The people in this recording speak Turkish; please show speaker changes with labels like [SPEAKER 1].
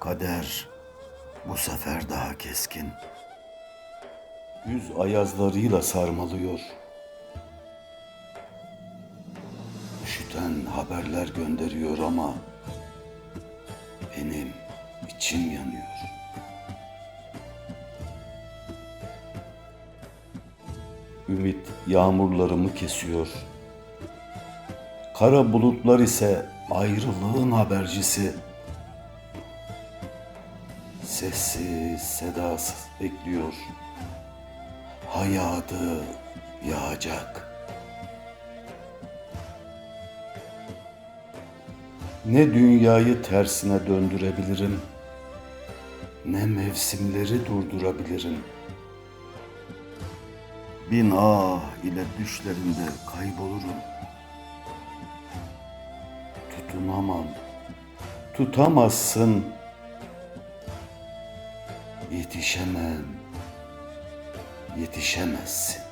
[SPEAKER 1] Kader bu sefer daha keskin. Yüz ayazlarıyla sarmalıyor. Üşüten haberler gönderiyor ama benim içim yanıyor. Ümit yağmurlarımı kesiyor. Kara bulutlar ise ayrılığın habercisi. Sessiz, sedasız bekliyor. Hayatı yağacak. Ne dünyayı tersine döndürebilirim, ne mevsimleri durdurabilirim. Bin ah ile düşlerinde kaybolurum. Tutunamam, tutamazsın. Yetişemem, yetişemezsin.